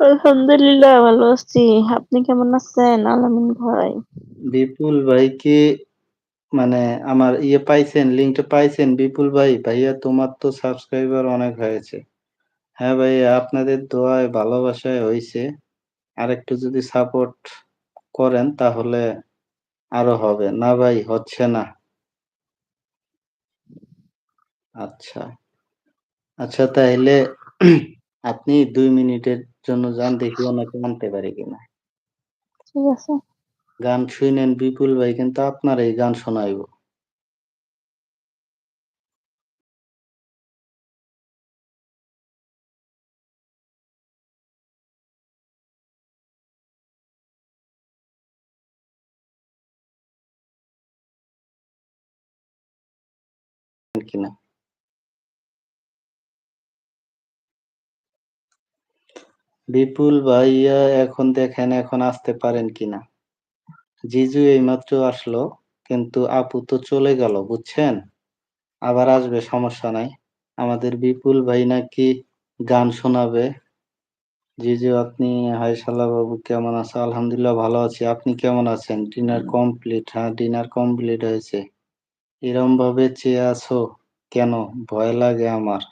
আলহামদুলিল্লাহ ভালো আছি। আপনি কেমন আছেন আলামিন ভাই? বিপুল ভাই কি মানে আমার ইয়ে পাইছেন, লিঙ্কটা পাইছেন বিপুল ভাই? ভাইয়া তোমার তো সাবস্ক্রাইবার অনেক হয়েছে। হ্যাঁ ভাইয়া আপনাদের দোয়ায় ভালোবাসায় হইছে। আরেকটু যদি সাপোর্ট করেন তাহলে আরও হবে। না ভাই হচ্ছে না। আচ্ছা। আচ্ছা তাইলে আপনি দুই মিনিটের জন্য যান দেখি ওনাকে আনতে পারি কিনা। ঠিক আছে। গান শুইনেন বিপুল ভাই কিন্তু আপনার এই গান শোনাইব। কিনা। বিপুল ভাইয়া এখন দেখেন এখন আসতে পারেন কিনা। জিজু এইমাত্র আসলো কিন্তু আপু তো চলে গেল বুঝছেন? আবার আসবে সমস্যা নাই। আমাদের বিপুল ভাই নাকি গান শোনাবে। জিজু আপনি হাই বাবু কেমন আছো? আলহামদুলিল্লাহ ভালো আছি। আপনি কেমন আছেন? Dinner complete? হ্যাঁ, ডিনার কমপ্লিট হয়েছে। এরমভাবে চেয়ে আছো কেন? ভয় লাগে আমার।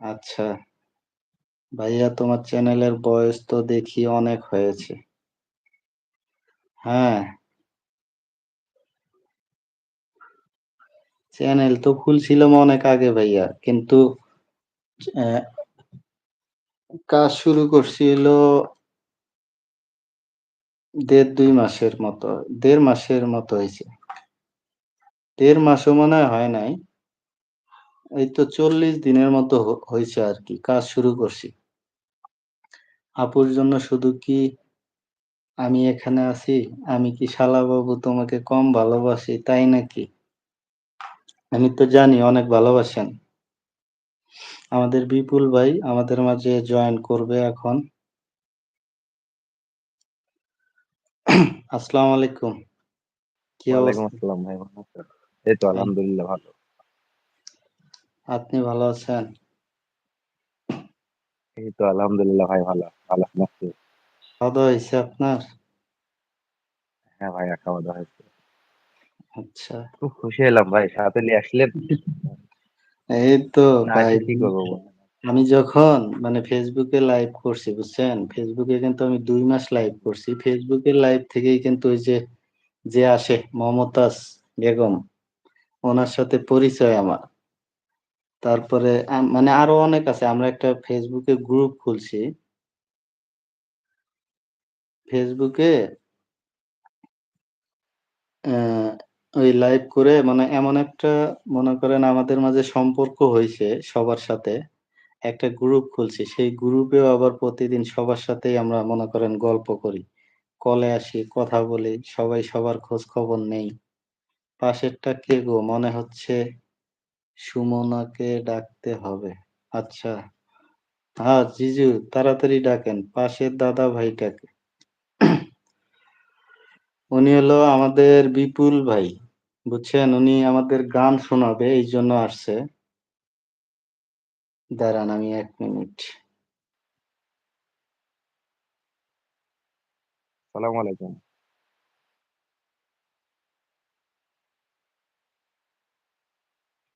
আচ্ছা। ভাইয়া, তোমার চ্যানেলের বয়স তো দেখি অনেক হয়েছে। হ্যাঁ। চ্যানেল তো খুলছিলাম অনেক আগে ভাইয়া। কিন্তু কাজ শুরু করছিল দেড় ১.৫-২ মাসের মতো। দেড় মাসের মতো হয়েছে দেড় মাসও মনে হয় নাই। এই তো ৪০ দিনের মতো হ আর কি, কাজ শুরু করছি। আপুর জন্য শুধু কি আমি এখানে আছি? আমি কি শালাবাবু তোমাকে কম ভালোবাসি তাই নাকি? আমি তো জানি অনেক ভালোবাসেন। আমাদের বিপুল ভাই আমাদের মাঝে জয়েন করবে এখন। আসসালামু আলাইকুম। কি অবস্থা? এই তো আলহামদুলিল্লাহ ভালো। আপনি ভালো আছেন? এই তো আলহামদুলিল্লাহ ভাই ভালো। ভালো? খাওয়া-দাওয়া হইছে আপনার? হ্যাঁ ভাইয়া খাওয়া-দাওয়া হয়েছে। আচ্ছা। খুব খুশি হলাম ভাই সাথে নিয়ে আসলেন। এই তো ভাই কি করব? আমি যখন মানে এ লাইভ করছি বুঝছেন? এ কিন্তু আমি ২ মাস লাইভ করছি। এর লাইভ থেকেই কিন্তু ওই যে, যে আসে মমতাজ বেগম, ওনার সাথে পরিচয় আমার। তারপরে মানে আরও অনেক আছে। আমরা একটা এ গ্রুপ খুলছি। ফেসবুকে ওই লাইভ করে মানে এমন একটা মনে করেন আমাদের মাঝে সম্পর্ক হয়েছে সবার সাথে। একটা গ্রুপ খুলছি। সেই গ্রুপেও আবার প্রতিদিন সবার সাথেই আমরা মনে করেন গল্প করি। কলে আসি, কথা বলি, সবাই সবার খোঁজ খবর নেই। পাশেরটা কে গো? মনে হচ্ছে সুমনাকে ডাকতে হবে। আচ্ছা। হ্যাঁ, জিজু তাড়াতাড়ি ডাকেন। পাশের দাদা ভাইটাকে। উনি হলো আমাদের বিপুল ভাই। বুঝছেন? উনি আমাদের গান শোনাবে এই জন্য আসছে। দাঁড়ান আমি এক মিনিট। আসসালামু আলাইকুম।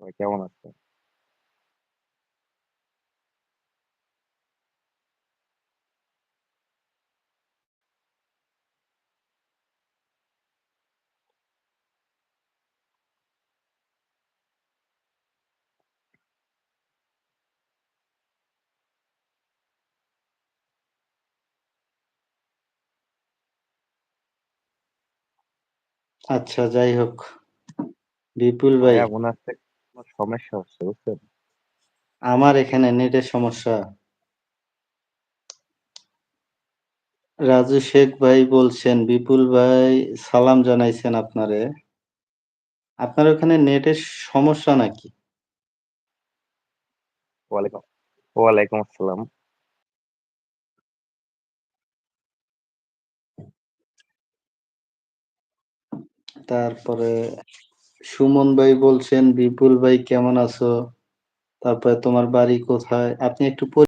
সবাই কেমন আছেন? আচ্ছা যাই হোক। বিপুল ভাই। ভাইয়া মনে কোনো সমস্যা হচ্ছে বুঝছেন? আমার এখানে নেটের সমস্যা। রাজু শেখ ভাই বলছেন, বিপুল ভাই সালাম জানাইছেন আপনারে। আপনার ওখানে নেটের সমস্যা নাকি? ওয়ালাইকুম ওয়ালাইকুম আসসালাম। তারপরে সুমন ভাই বলছেন, বিপুল ভাই কেমন আছো? তারপরে তোমার বাড়ি কোথায়? আপনি একটু